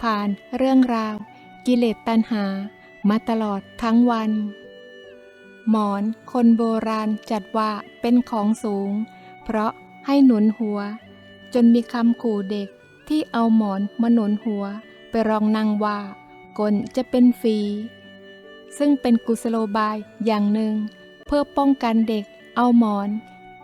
ผ่านเรื่องราว กิเลสตัณหา มาตลอดทั้งวัน หมอนคนโบราณจัดว่าเป็นของสูง เพราะให้หนุนหัว จนมีคำขู่เด็กที่เอาหมอนมาหนุนหัว ไปรองนางว่ากลจะเป็นฝี ซึ่งเป็นกุศโลบายอย่างหนึ่ง เพื่อป้องกันเด็กเอาหมอน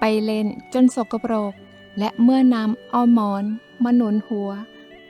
ไปเล่นจนสกปรก และเมื่อนำเอาหมอนมาหนุนหัว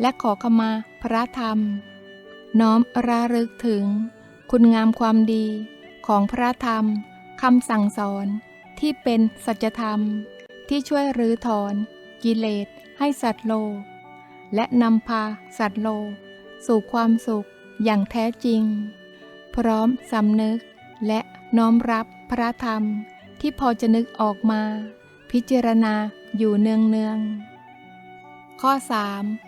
และขอขมาพระธรรม น้อมระลึกถึง คุณงามความดีของพระธรรมคำสั่งสอนที่เป็นสัจธรรม ที่ช่วยรื้อถอน กิเลสให้สัตว์โลก และนำพาสัตว์โลก สู่ความสุขอย่างแท้จริง พร้อมสำนึกและน้อมรับพระธรรมที่พอจะนึกออกมา พิจารณาอยู่เนืองเนืองข้อ 3.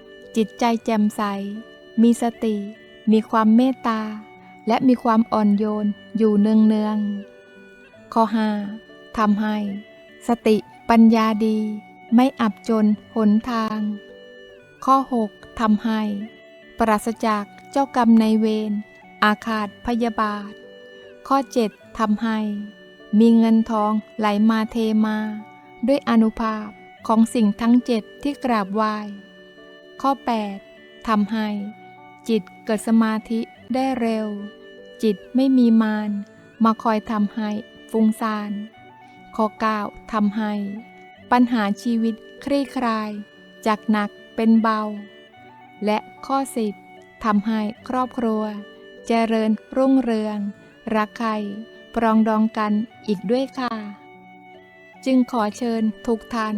จิตใจแจ่มใส มีสติ มีความเมตตา และมีความอ่อนโยนอยู่เนืองๆข้อ 5. ทำให้ สติปัญญาดี ไม่อับจนหนทาง ข้อ 6. ทำให้ ปราศจากเจ้ากรรมในเวรอาฆาตพยาบาท ข้อ 7. ทำให้ มีเงินทองไหลมาเทมา ด้วยอนุภาพของสิ่งทั้งเจ็ดที่กราบไหว้ ข้อ 8. ทำให้ จิตเกิดสมาธิได้เร็ว จิตไม่มีมารมาคอยทำให้ฟุ้งซ่าน ข้อ 9. ทำให้ ปัญหาชีวิตคลี่คลาย จากหนักเป็นเบา และข้อ 10ทำให้ครอบครัว เจริญรุ่งเรือง รักใครปรองดองกันอีกด้วยค่ะ จึงขอเชิญทุกท่าน